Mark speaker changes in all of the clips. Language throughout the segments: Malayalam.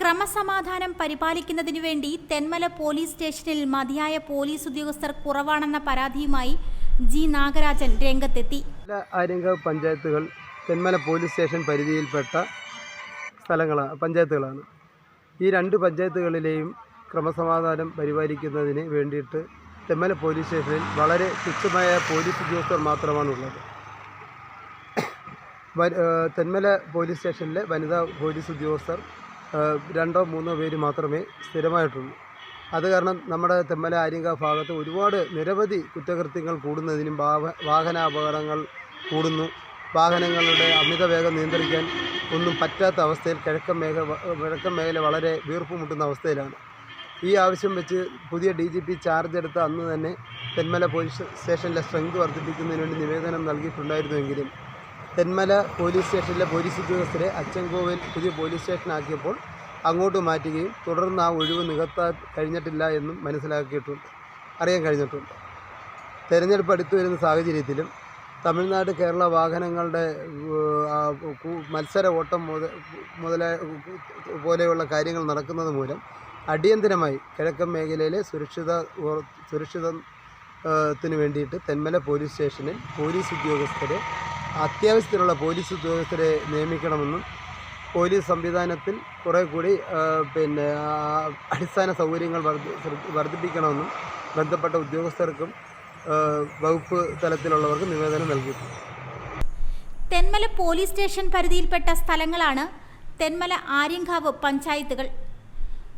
Speaker 1: ക്രമസമാധാനം പരിപാലിക്കുന്നതിനു വേണ്ടി തെന്മല പോലീസ് സ്റ്റേഷനിൽ മതിയായ പോലീസ് ഉദ്യോഗസ്ഥർ കുറവാണെന്ന പരാതിയുമായി ജി നാഗരാജൻ രംഗത്തെത്തി.
Speaker 2: പഞ്ചായത്തുകൾ തെന്മല പോലീസ് സ്റ്റേഷൻ പരിധിയിൽപ്പെട്ട സ്ഥലങ്ങളാണ് പഞ്ചായത്തുകളാണ്. ഈ രണ്ട് പഞ്ചായത്തുകളിലെയും ക്രമസമാധാനം പരിപാലിക്കുന്നതിന് വേണ്ടിയിട്ട് തെന്മല പോലീസ് സ്റ്റേഷനിൽ വളരെ തുച്ഛമായ പോലീസ് ഉദ്യോഗസ്ഥർ മാത്രമാണുള്ളത്. തെന്മല പോലീസ് സ്റ്റേഷനിലെ വനിതാ പോലീസ് ഉദ്യോഗസ്ഥർ രണ്ടോ മൂന്നോ പേര് മാത്രമേ സ്ഥിരമായിട്ടുള്ളൂ. അത് കാരണം നമ്മുടെ തെമ്മല ആര്യങ്ക ഭാഗത്ത് ഒരുപാട് നിരവധി കുറ്റകൃത്യങ്ങൾ കൂടുന്നതിനും വാഹന അപകടങ്ങൾ കൂടുന്നു. വാഹനങ്ങളുടെ അമിത വേഗം നിയന്ത്രിക്കാൻ ഒന്നും പറ്റാത്ത അവസ്ഥയിൽ കിഴക്കൻ മേഖല കിഴക്കൻ മേഖല വളരെ വീർപ്പുമുട്ടുന്ന അവസ്ഥയിലാണ്. ഈ ആവശ്യം വെച്ച് പുതിയ ഡി ജി പി ചാർജ് എടുത്ത അന്ന് തന്നെ തെന്മല പോലീസ് സ്റ്റേഷനിലെ സ്ട്രെങ്ത് വർദ്ധിപ്പിക്കുന്നതിന് വേണ്ടി നിവേദനം നൽകിയിട്ടുണ്ടായിരുന്നുവെങ്കിലും തെന്മല പോലീസ് സ്റ്റേഷനിലെ പോലീസ് ഉദ്യോഗസ്ഥരെ അച്ചൻകോവിൽ പുതിയ പോലീസ് സ്റ്റേഷനാക്കിയപ്പോൾ അങ്ങോട്ട് മാറ്റുകയും തുടർന്ന് ആ ഒഴിവ് നികത്താൻ കഴിഞ്ഞിട്ടില്ല എന്നും മനസ്സിലാക്കിയിട്ടുണ്ട് അറിയാൻ കഴിഞ്ഞിട്ടുണ്ട് തെരഞ്ഞെടുപ്പ് അടുത്തു വരുന്ന സാഹചര്യത്തിലും തമിഴ്നാട് കേരള വാഹനങ്ങളുടെ മത്സര ഓട്ടം മുതൽ മുതലായ പോലെയുള്ള കാര്യങ്ങൾ നടക്കുന്നത് മൂലം അടിയന്തരമായി കിഴക്കൻ മേഖലയിലെ സുരക്ഷിത ഉറ- സുരക്ഷിതം ഏഹ്, ത്തിന് വേണ്ടിയിട്ട് തെന്മല പോലീസ് സ്റ്റേഷനിൽ പോലീസ് ഉദ്യോഗസ്ഥരെ അത്യാവശ്യത്തിലുള്ള പോലീസ് ഉദ്യോഗസ്ഥരെ നിയമിക്കണമെന്നും പോലീസ് സംവിധാനത്തിൽ കുറേ കൂടി പിന്നെ അടിസ്ഥാന സൗകര്യങ്ങൾ വർദ്ധി വർദ്ധിപ്പിക്കണമെന്നും ബന്ധപ്പെട്ട ഉദ്യോഗസ്ഥർക്കും വകുപ്പ് തലത്തിലുള്ളവർക്കും നിവേദനം നൽകിയിട്ടുണ്ട്.
Speaker 1: തെന്മല പോലീസ് സ്റ്റേഷൻ പരിധിയിൽപ്പെട്ട സ്ഥലങ്ങളാണ് തെന്മല ആര്യങ്കാവ് പഞ്ചായത്തുകൾ.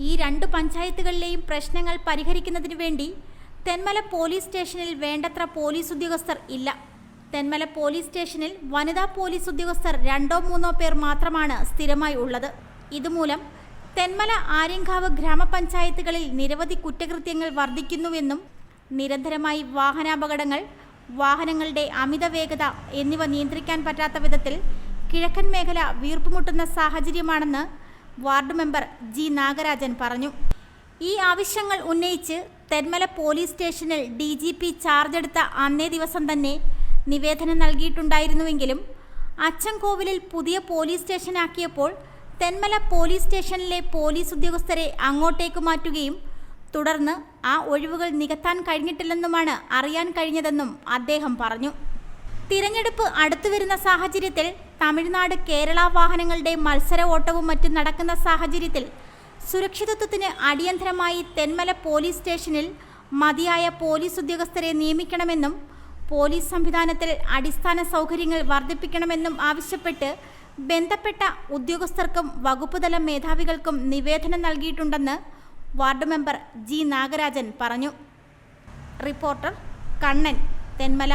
Speaker 1: ഈ രണ്ട് പഞ്ചായത്തുകളിലെയും പ്രശ്നങ്ങൾ പരിഹരിക്കുന്നതിനു വേണ്ടി തെന്മല പോലീസ് സ്റ്റേഷനിൽ വേണ്ടത്ര പോലീസ് ഉദ്യോഗസ്ഥർ ഇല്ല. തെന്മല പോലീസ് സ്റ്റേഷനിൽ വനിതാ പോലീസ് ഉദ്യോഗസ്ഥർ രണ്ടോ മൂന്നോ പേർ മാത്രമാണ് സ്ഥിരമായി ഉള്ളത്. ഇതുമൂലം തെന്മല ആര്യങ്കാവ് ഗ്രാമപഞ്ചായത്തുകളിൽ നിരവധി കുറ്റകൃത്യങ്ങൾ വർദ്ധിക്കുന്നുവെന്നും നിരന്തരമായി വാഹനാപകടങ്ങൾ വാഹനങ്ങളുടെ അമിത വേഗത എന്നിവ നിയന്ത്രിക്കാൻ പറ്റാത്ത വിധത്തിൽ കിഴക്കൻ മേഖല വീർപ്പുമുട്ടുന്ന സാഹചര്യമാണെന്ന് വാർഡ് മെമ്പർ ജി നാഗരാജൻ പറഞ്ഞു. ഈ ആവശ്യങ്ങൾ ഉന്നയിച്ച് തെന്മല പോലീസ് സ്റ്റേഷനിൽ ഡി ചാർജ് എടുത്ത അന്നേ ദിവസം തന്നെ നിവേദനം നൽകിയിട്ടുണ്ടായിരുന്നുവെങ്കിലും അച്ചൻകോവിലിൽ പുതിയ പോലീസ് സ്റ്റേഷനാക്കിയപ്പോൾ തെന്മല പോലീസ് സ്റ്റേഷനിലെ പോലീസ് ഉദ്യോഗസ്ഥരെ അങ്ങോട്ടേക്ക് മാറ്റുകയും തുടർന്ന് ആ ഒഴിവുകൾ നികത്താൻ കഴിഞ്ഞിട്ടില്ലെന്നുമാണ് അറിയാൻ കഴിഞ്ഞതെന്നും അദ്ദേഹം പറഞ്ഞു. തിരഞ്ഞെടുപ്പ് അടുത്തു വരുന്ന സാഹചര്യത്തിൽ തമിഴ്നാട് കേരള വാഹനങ്ങളുടെ മത്സര ഓട്ടവും മറ്റും നടക്കുന്ന സാഹചര്യത്തിൽ സുരക്ഷിതത്വത്തിന് അടിയന്തരമായി തെന്മല പോലീസ് സ്റ്റേഷനിൽ മതിയായ പോലീസ് ഉദ്യോഗസ്ഥരെ നിയമിക്കണമെന്നും പോലീസ് സംവിധാനത്തിൽ അടിസ്ഥാന സൗകര്യങ്ങൾ വർദ്ധിപ്പിക്കണമെന്നും ആവശ്യപ്പെട്ട് ബന്ധപ്പെട്ട ഉദ്യോഗസ്ഥർക്കും വകുപ്പുതല മേധാവികൾക്കും നിവേദനം നൽകിയിട്ടുണ്ടെന്ന് വാർഡ് മെമ്പർ ജി നാഗരാജൻ പറഞ്ഞു. റിപ്പോർട്ടർ കണ്ണൻ തെന്മല